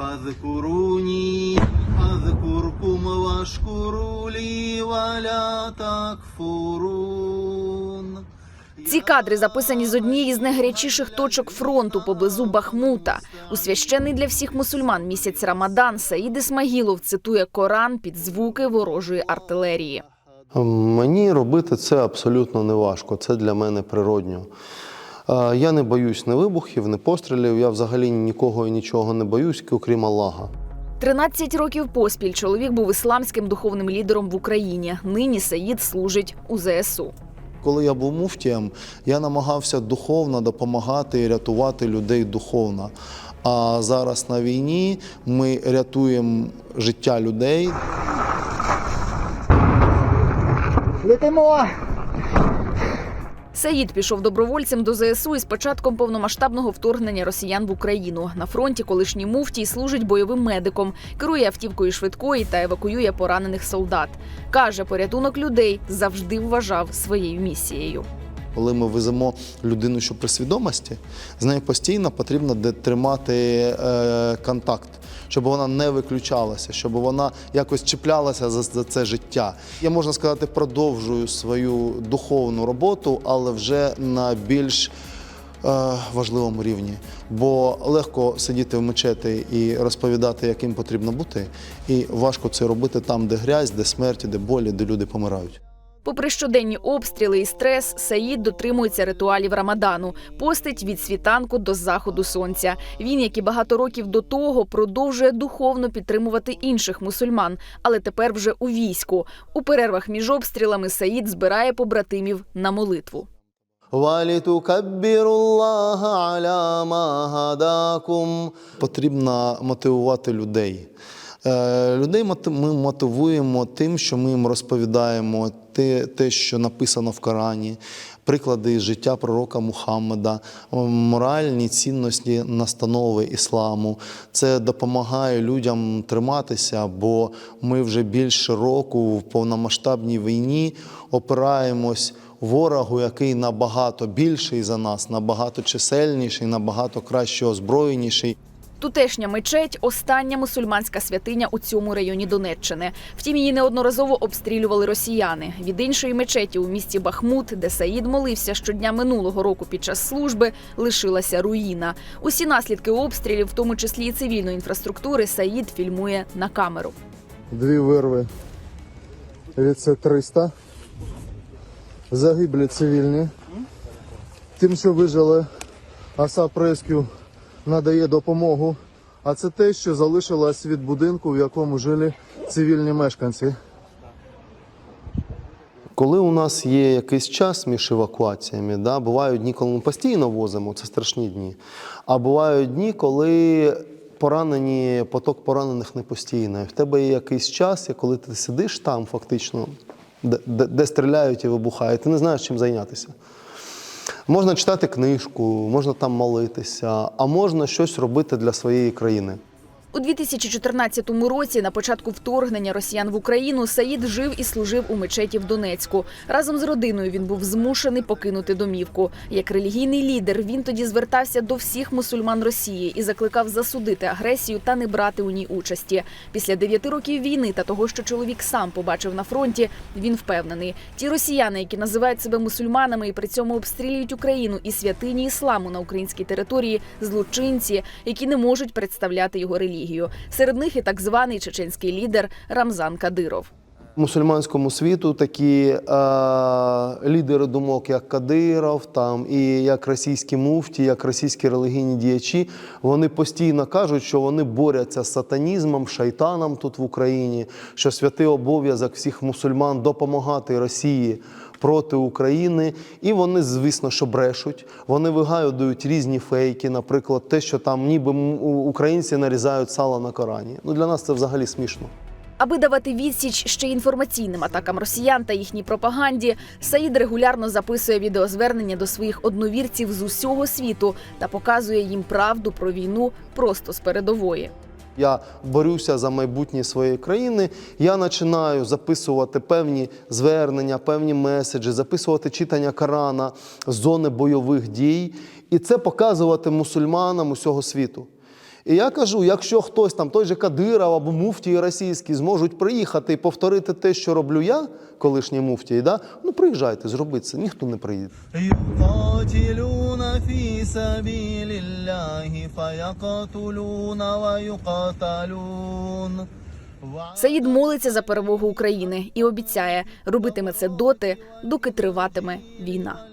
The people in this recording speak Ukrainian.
فاذكروني أذكركم واشكروا لي ولا تكفرون Ці кадри записані з однієї з найгарячіших точок фронту поблизу Бахмута. У священний для всіх мусульман місяць Рамадан Саїд Ісмагілов цитує Коран під звуки ворожої артилерії. Мені робити це абсолютно не важко. Це для мене природньо. Е, Я не боюсь ні вибухів, ні пострілів. Я взагалі нікого і нічого не боюсь, окрім Аллаха. 13 років поспіль чоловік був ісламським духовним лідером в Україні. Нині Саїд служить у ЗСУ. Коли я був муфтієм, я намагався духовно допомагати і рятувати людей духовно. А зараз на війні ми рятуємо життя людей. Саїд пішов добровольцем до ЗСУ із початком повномасштабного вторгнення росіян в Україну. На фронті колишній муфтій служить бойовим медиком, керує автівкою швидкої та евакуює поранених солдат. Каже, порятунок людей завжди вважав своєю місією. Коли ми веземо людину, що при свідомості, з нею постійно потрібно тримати е, контакт, щоб вона не виключалася, щоб вона якось чіплялася за, це життя. Я можна сказати, продовжую свою духовну роботу, але вже на більш е, важливому рівні. Бо легко сидіти в мечеті і розповідати, яким потрібно бути, і важко це робити там, де грязь, де смерті, де болі, де люди помирають. Попри щоденні обстріли і стрес, Саїд дотримується ритуалів Рамадану, постить від світанку до заходу сонця. Він, як і багато років до того, продовжує духовно підтримувати інших мусульман, але тепер вже у війську. У перервах між обстрілами Саїд збирає побратимів на молитву. Потрібно мотивувати людей. Е, Людей ми мотивуємо тим, що ми їм розповідаємо те, те, що написано в Корані, приклади життя пророка Мухаммеда, моральні цінності настанови ісламу. Це допомагає людям триматися, бо ми вже більше року в повномасштабній війні опираємось ворогу, який набагато більший за нас, набагато чисельніший, набагато краще озброєніший. Тутешня мечеть остання мусульманська святиня у цьому районі Донеччини. Втім, її неодноразово обстрілювали росіяни. Від іншої мечеті у місті Бахмут, де Саїд молився щодня минулого року під час служби, лишилася руїна. Усі наслідки обстрілів, в тому числі і цивільної інфраструктури, Саїд фільмує на камеру. дві вирви від С-300. Загиблі цивільні. Тим, що вижили, Асап Рескю надає допомогу. А це те, що залишилось від будинку, в якому жили цивільні мешканці. Коли у нас є якийсь час між евакуаціями, да, бувають дні, коли ми постійно возимо, це страшні дні. А бувають дні, коли поранені, поток поранених не постійний. В тебе є якийсь час, коли ти сидиш там, фактично, де, де, де стріляють і вибухають, ти не знаєш, чим зайнятися. Можна читати книжку, можна там молитися, а можна щось робити для своєї країни. У 2014 році, на початку вторгнення росіян в Україну, Саїд жив і служив у мечеті в Донецьку. Разом з родиною він був змушений покинути домівку. Як релігійний лідер, він тоді звертався до всіх мусульман Росії і закликав засудити агресію та не брати у ній участі. Після дев'яти років війни та того, що чоловік сам побачив на фронті, він впевнений, ті росіяни, які називають себе мусульманами і при цьому обстрілюють Україну і святині ісламу на українській території, злочинці, які не можуть представляти його релігію. Серед них і так званий чеченський лідер Рамзан Кадиров. Мусульманському світу такі е, лідери думок, як Кадиров, там і як російські муфті, як російські релігійні діячі, вони постійно кажуть, що вони борються з сатанізмом, шайтаном тут в Україні, що святий обов'язок всіх мусульман допомагати Росії. Проти України, і вони, звісно, що брешуть. Вони вигадують різні фейки, наприклад, те, що там ніби українці нарізають сало на Корані. Ну для нас це взагалі смішно. Аби давати відсіч ще інформаційним атакам росіян та їхній пропаганді, Саїд регулярно записує відеозвернення до своїх одновірців з усього світу та показує їм правду про війну просто з передової. Я борюся за майбутнє своєї країни. Я починаю записувати певні звернення, певні меседжі, записувати читання Корана зони бойових дій, і це показувати мусульманам усього світу. І я кажу: якщо хтось там, той же Кадиров або муфтії російські зможуть приїхати і повторити те, що роблю я, колишні муфтій, да? ну приїжджайте, зробіть це, ніхто не приїде. Саїд молиться за перемогу України і обіцяє робитиме це доти, доки триватиме війна.